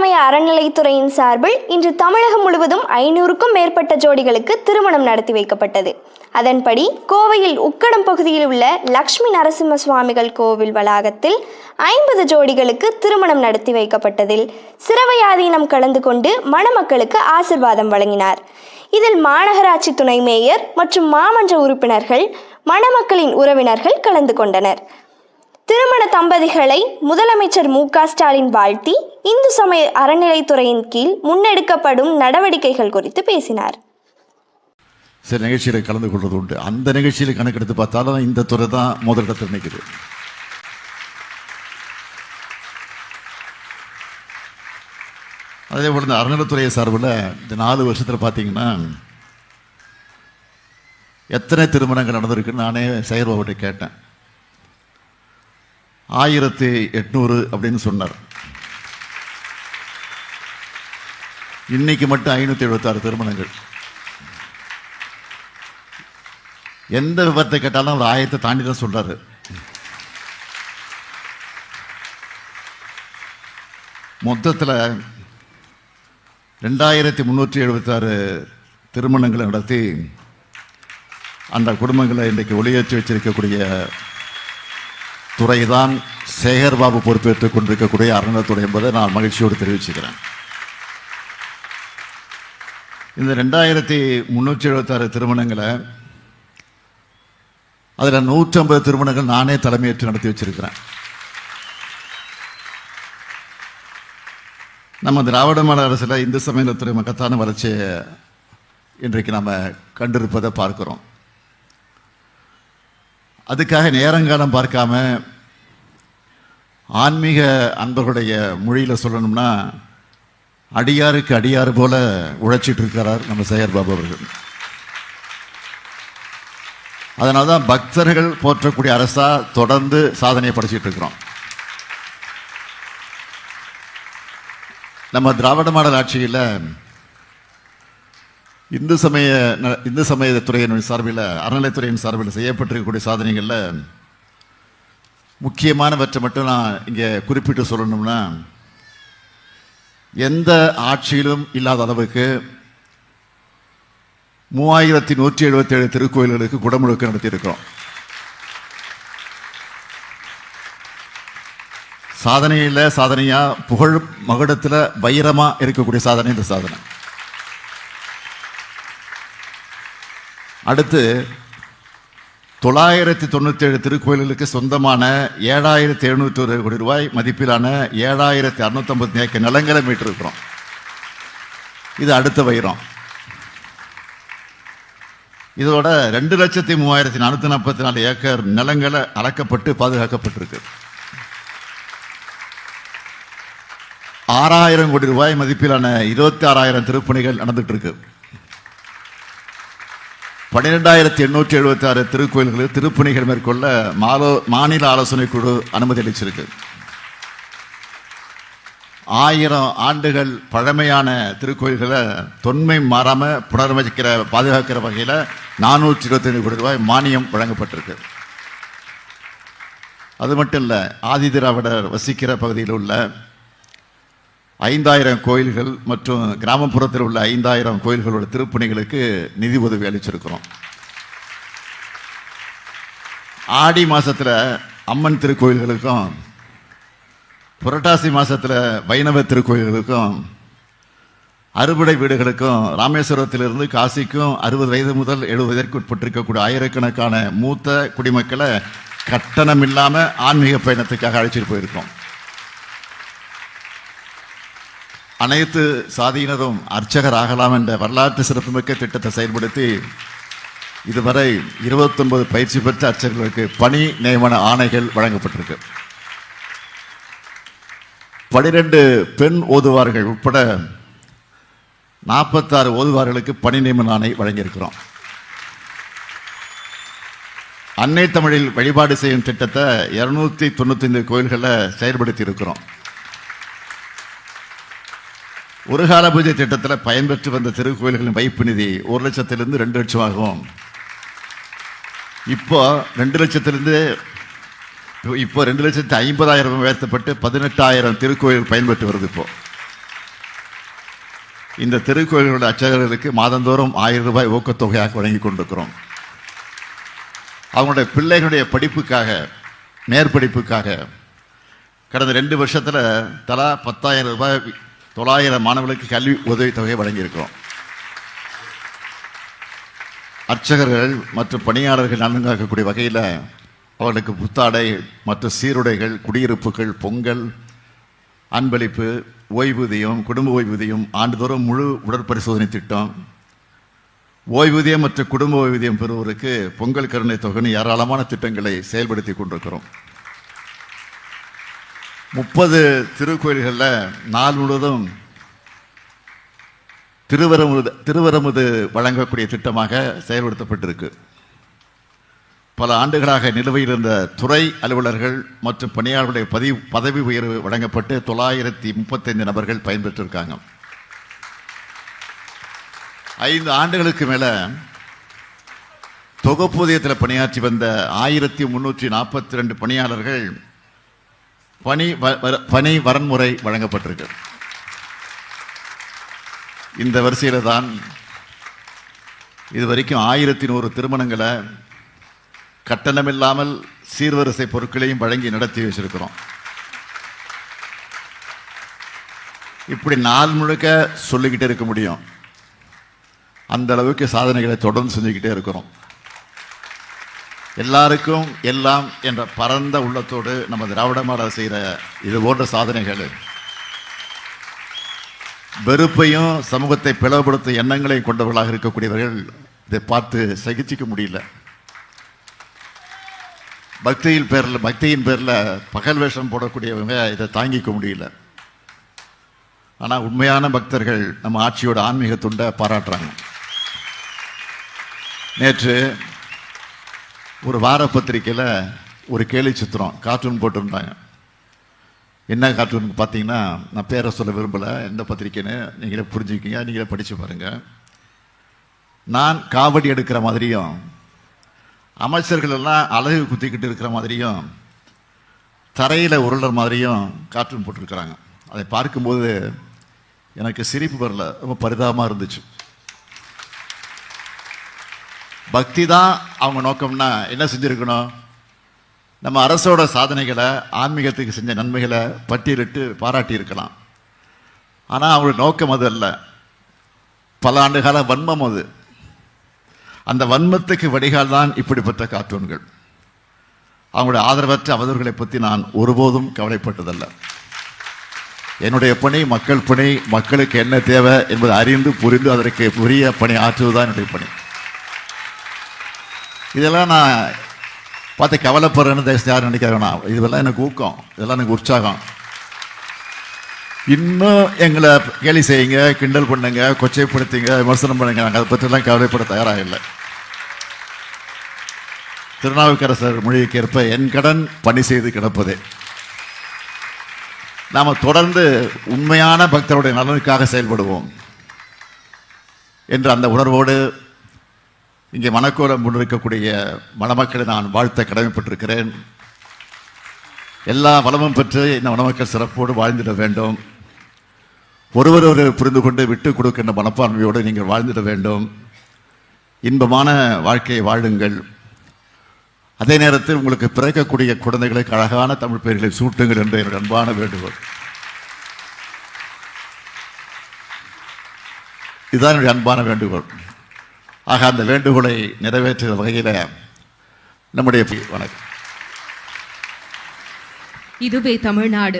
சமய அறநிலைத்துறையின் சார்பில் இன்று தமிழகம் முழுவதும் ஐநூறுக்கும் மேற்பட்ட ஜோடிகளுக்கு திருமணம் நடத்தி வைக்கப்பட்டது. அதன்படி கோவையில் உக்கடம் பகுதியில் உள்ள லக்ஷ்மி நரசிம்ம சுவாமிகள் கோவில் வளாகத்தில் ஐம்பது ஜோடிகளுக்கு திருமணம் நடத்தி வைக்கப்பட்டதில் சிறவையாதீனம் கலந்து கொண்டு மணமக்களுக்கு ஆசிர்வாதம் வழங்கினார். இதில் மாநகராட்சி துணை மேயர் மற்றும் மாமன்ற உறுப்பினர்கள் மணமக்களின் உறவினர்கள் கலந்து கொண்டனர். திருமண தம்பதிகளை முதலமைச்சர் மு க ஸ்டாலின் வாழ்த்தி இந்து சமய அறநிலைத்துறையின் கீழ் முன்னெடுக்கப்படும் நடவடிக்கைகள் குறித்து பேசினார். சில நிகழ்ச்சியில் கலந்து கொள்வது உண்டு. அந்த நிகழ்ச்சியில் கணக்கெடுத்து பார்த்தாலும் இந்த துறை தான் முதலிடத்தில் நிற்குது அதே போல் இந்த அறநிலைத்துறை சார்பில் இந்த நாலு வருஷத்தில் பார்த்தீங்கன்னா எத்தனை திருமணங்கள் நடந்திருக்குன்னு நானே செயற்பாவட்டை கேட்டேன். ஆயிரத்தி எட்நூறு அப்படின்னு சொன்னார். இன்னைக்கு மட்டும் ஐநூற்றி எழுபத்தாறு திருமணங்கள். எந்த விபத்தை கேட்டாலும் அவர் ஆயிரத்தை தாண்டி தான் சொல்றாரு. மொத்தத்தில் ரெண்டாயிரத்தி முந்நூற்றி எழுபத்தாறு திருமணங்களை நடத்தி அந்த குடும்பங்களை இன்றைக்கு ஒளியேற்றி வச்சிருக்கக்கூடிய துறைதான் சேகர்பாபு பொறுப்பேற்றுக் கொண்டிருக்கக்கூடிய அறநிலைத்துறை என்பதை நான் மகிழ்ச்சியோடு தெரிவிச்சுக்கிறேன். இந்த ரெண்டாயிரத்தி முந்நூற்றி எழுபத்தாறு திருமணங்களை அதில் நூற்றம்பது திருமணங்கள் நானே தலைமையேற்று நடத்தி வச்சிருக்கிறேன். நம்ம திராவிட மாநில அரசில் இந்து சமயத்துறை மகத்தான வளர்ச்சியை இன்றைக்கு நம்ம கண்டிருப்பதை பார்க்குறோம். அதுக்காக நேரங்காலம் பார்க்காம ஆன்மீக அன்பர்களுடைய மொழியில் சொல்லணும்னா அடியாருக்கு அடியார் போல உழைச்சிட்டு இருக்கிறார் நம்ம சையர் பாபு அவர்கள். அதனால தான் பக்தர்கள் போற்றக்கூடிய அரசா தொடர்ந்து சாதனையை படைச்சிட்டு இருக்கிறோம். நம்ம திராவிட மாடல் ஆட்சியில் இந்து சமய ந- இந்து சமயத்துறையின் சார்பில் அறநிலைத்துறையின் சார்பில் செய்யப்பட்டிருக்கக்கூடிய சாதனைகளில் முக்கியமானவற்றை மட்டும் நான் இங்கே குறிப்பிட்டு சொல்லணும்னா எந்த ஆட்சியிலும் இல்லாத அளவுக்கு மூவாயிரத்தி நூற்றி எழுபத்தேழு திருக்கோயில்களுக்கு குடமுழுக்கு நடத்தியிருக்கிறோம். சாதனையில் சாதனையாக புகழ் மகுடத்தில் வைரமாக இருக்கக்கூடிய சாதனை இந்த சாதனை. அடுத்து தொள்ளாயிரத்தி தொண்ணூற்றி ஏழு திருக்கோயில்களுக்கு சொந்தமான ஏழாயிரத்தி எழுநூற்றி ஒரு கோடி ரூபாய் மதிப்பிலான ஏழாயிரத்தி அறுநூத்தம்பத்தி ஏக்கர் நிலங்களை மீட்டிருக்கிறோம். இது அடுத்த வைரம். இதோட ரெண்டு லட்சத்தி மூவாயிரத்தி நானூற்றி நாற்பத்தி நாலு ஏக்கர் நிலங்களை அளக்கப்பட்டு பாதுகாக்கப்பட்டிருக்கு. ஆறாயிரம் கோடி ரூபாய் மதிப்பிலான இருபத்தி ஆறாயிரம் திருப்பணிகள் நடந்துட்டு இருக்கு. பன்னிரெண்டாயிரத்தி எண்ணூற்றி எழுபத்தி ஆறு திருக்கோயில்களில் திருப்பணிகள் மேற்கொள்ள மாலோ மாநில ஆலோசனை குழு அனுமதி அளிச்சிருக்கு. ஆயிரம் ஆண்டுகள் பழமையான திருக்கோயில்களை தொன்மை மாறாமல் புனரமைக்கிற பாதுகாக்கிற வகையில் நானூற்றி இருபத்தைந்து கோடி ரூபாய் மானியம் வழங்கப்பட்டிருக்கு. அது மட்டும் இல்லை ஆதிதிராவிடர் வசிக்கிற பகுதியில் உள்ள ஐந்தாயிரம் கோயில்கள் மற்றும் கிராமப்புறத்தில் உள்ள ஐந்தாயிரம் கோயில்களோட திருப்பணிகளுக்கு நிதி உதவி அளிச்சிருக்கிறோம். ஆடி மாதத்தில் அம்மன் திருக்கோயில்களுக்கும் புரட்டாசி மாதத்தில் வைணவ திருக்கோயில்களுக்கும் அறுபடை வீடுகளுக்கும் ராமேஸ்வரத்திலிருந்து காசிக்கும் அறுபது வயது முதல் எழுபது வயதிற்கு உட்பட்டிருக்கக்கூடிய ஆயிரக்கணக்கான மூத்த குடிமக்களை கட்டணம் இல்லாமல் ஆன்மீக பயணத்துக்காக அழைச்சிட்டு போயிருக்கோம். அனைத்து சாதியினரும் அர்ச்சகர் ஆகலாம் என்ற வரலாற்று சிறப்புமிக்க திட்டத்தை செயல்படுத்தி இதுவரை 29 பயிற்சி பெற்ற அர்ச்சகர்களுக்கு பணி நியமன ஆணைகள் வழங்கப்பட்டிருக்கு. பனிரெண்டு பெண் ஓதுவார்கள் உட்பட நாற்பத்தாறு ஓதுவார்களுக்கு பணி நியமன ஆணை வழங்கியிருக்கிறோம். அன்னை தமிழில் வழிபாடு செய்யும் திட்டத்தை இருநூத்தி தொண்ணூத்தைந்து கோயில்களில் செயல்படுத்தி இருக்கிறோம் ஒரு கால பூஜை திட்டத்தில் பயன்பெற்று வந்த திருக்கோயில்களின் வைப்பு நிதி ஒரு லட்சத்திலிருந்து ரெண்டு லட்சம் ஆகும். இப்போ ரெண்டு லட்சத்திலிருந்து இப்போ ரெண்டு லட்சத்தி ஐம்பதாயிரம் உயர்த்தப்பட்டு பதினெட்டாயிரம் திருக்கோயில் பயன்பெற்று வருது இப்போ. இந்த திருக்கோயில்களுடைய அர்ச்சகர்களுக்கு மாதந்தோறும் ஆயிரம் ரூபாய் ஊக்கத்தொகையாக வழங்கி கொண்டிருக்கிறோம். அவங்களுடைய பிள்ளைகளுடைய படிப்புக்காக மேற்படிப்புக்காக கடந்த ரெண்டு வருஷத்தில் தலா பத்தாயிரம் ரூபாய் தொள்ளாயிரம் மாணவர்களுக்கு கல்வி உதவித்தொகை வழங்கியிருக்கிறோம். அர்ச்சகர்கள் மற்றும் பணியாளர்கள் நலன்காக்கக்கூடிய வகையில் அவர்களுக்கு புத்தாடை மற்றும் சீருடைகள் குடியிருப்புகள் பொங்கல் அன்பளிப்பு ஓய்வூதியம் குடும்ப ஓய்வூதியம் ஆண்டுதோறும் முழு உடற்பரிசோதனை திட்டம். ஓய்வூதியம் மற்றும் குடும்ப ஓய்வூதியம் பெறுவோருக்கு பொங்கல் கருணை தொகைன்னு ஏராளமான திட்டங்களை செயல்படுத்தி கொண்டிருக்கிறோம். முப்பது திருக்கோயில்களில் நாள் முழுவதும் திருவரமுது திருவரமுது வழங்கக்கூடிய திட்டமாக செயல்படுத்தப்பட்டிருக்கு. பல ஆண்டுகளாக நிலுவையில் இருந்த துறை அலுவலர்கள் மற்றும் பணியாளர்களுடைய பதிவு பதவி உயர்வு வழங்கப்பட்டு தொள்ளாயிரத்தி முப்பத்தைந்து நபர்கள் பயன்பெற்றிருக்காங்க. ஐந்து ஆண்டுகளுக்கு மேலே தொகுப்பூதியத்தில் பணியாற்றி வந்த ஆயிரத்தி முன்னூற்றி நாற்பத்தி ரெண்டு பணியாளர்கள் பணி வ- பணி வரன்முறை வழங்கப்பட்டிருக்கு. இந்த வரிசையில் தான் இது வரைக்கும் ஆயிரத்தி நூறு திருமணங்களை கட்டணமில்லாமல் சீர்வரிசை பொருட்களையும் வழங்கி நடத்தி வச்சிருக்கிறோம். இப்படி நாள் முழுக்க சொல்லிக்கிட்டே இருக்க முடியும். அந்த அளவுக்கு சாதனைகளை தொடர்ந்து செஞ்சுக்கிட்டே இருக்கிறோம். எல்லாருக்கும் எல்லாம் என்ற பரந்த உள்ளத்தோடு நம்ம திராவிட மாடல் செய்கிற இது போன்ற சாதனைகள். வெறுப்பையும் சமூகத்தை பிளவுபடுத்தும் எண்ணங்களையும் கொண்டவர்களாக இருக்கக்கூடியவர்கள் இதை பார்த்து சகிச்சிக்க முடியல. பக்தியின் பேரில் பக்தியின் பேரில் பகல் வேஷம் போடக்கூடியவங்க இதை தாங்கிக்க முடியல. ஆனால் உண்மையான பக்தர்கள் நம்ம ஆட்சியோட ஆன்மீக துண்டை பாராட்டுறாங்க. நேற்று ஒரு வார பத்திரிக்கையில் ஒரு கேலி சித்திரம் கார்ட்டூன் போட்டிருந்தாங்க. என்ன கார்ட்டூன் பார்த்தீங்கன்னா நான் பேரை சொல்ல விரும்பலை. எந்த பத்திரிக்கைன்னு நீங்களே புரிஞ்சுக்கிங்க நீங்களே படித்து பாருங்கள் நான் காவடி எடுக்கிற மாதிரியும் அமைச்சர்கள் எல்லாம் அழகு குத்திக்கிட்டு இருக்கிற மாதிரியும் தரையில் உருளர் மாதிரியும் கார்ட்டூன் போட்டிருக்கிறாங்க. அதை பார்க்கும்போது எனக்கு சிரிப்பு வரல. ரொம்ப பரிதாபமாக இருந்துச்சு. பக்தி தான் அவங்க நோக்கம்னா என்ன செஞ்சுருக்கணும்? நம்ம அரசோட சாதனைகளை ஆன்மீகத்துக்கு செஞ்ச நன்மைகளை பட்டியலிட்டு பாராட்டி இருக்கலாம் ஆனால் அவங்களோட நோக்கம் அது அல்ல. பல ஆண்டு கால வன்மம் அது. அந்த வன்மத்துக்கு வடிகால் தான் இப்படிப்பட்ட கார்ட்டூன்கள். அவங்களுடைய ஆதரவற்ற அவதூறுகளை பற்றி நான் ஒருபோதும் கவலைப்பட்டதல்ல. என்னுடைய பணி மக்கள் பணி மக்களுக்கு என்ன தேவை என்பதை அறிந்து புரிந்து அதற்கு உரிய பணி ஆற்றுவதுதான் என்னுடைய பணி. இதெல்லாம் நான் பார்த்து கவலைப்படுறேன்னு தயவுசெய்து யாரும் நினைக்க வேணாம் இதெல்லாம் எனக்கு ஊக்கம். இதெல்லாம் எனக்கு உற்சாகம். இன்னும் எங்களை கேலி செய்யுங்க கிண்டல் பண்ணுங்க கொச்சைப்படுத்திங்க விமர்சனம் பண்ணுங்க. நாங்கள் அதை பற்றிலாம் கவலைப்பட தயாராக இல்லை. திருநாவுக்கரசர் மொழிக்கு ஏற்ப என் கடன் பணி செய்து கிடப்பதே. நாம் தொடர்ந்து உண்மையான பக்தருடைய நலனுக்காக செயல்படுவோம். என்ற அந்த உணர்வோடு இங்கே மணக்கோலம் கொண்டிருக்கக்கூடிய மணமக்களை நான் வாழ்த்த கடமைப்பட்டிருக்கிறேன். எல்லா வளமும் பெற்று இந்த மணமக்கள் சிறப்போடு வாழ்ந்திட வேண்டும். ஒருவர் ஒரு புரிந்து கொண்டு விட்டு கொடுக்கின்ற மனப்பான்மையோடு நீங்கள் வாழ்ந்திட வேண்டும். இன்பமான வாழ்க்கையை வாழுங்கள். அதே நேரத்தில் உங்களுக்கு பிறக்கக்கூடிய குழந்தைகளுக்கு அழகான தமிழ் பெயர்களை சூட்டுங்கள் என்று என்னுடைய அன்பான வேண்டுகோள். இதுதான் என்னுடைய அன்பான வேண்டுகோள். ஆக அந்த வேண்டுகோளை நிறைவேற்றுகிற வகையில் நம்முடைய வணக்கம். இதுவே தமிழ்நாடு.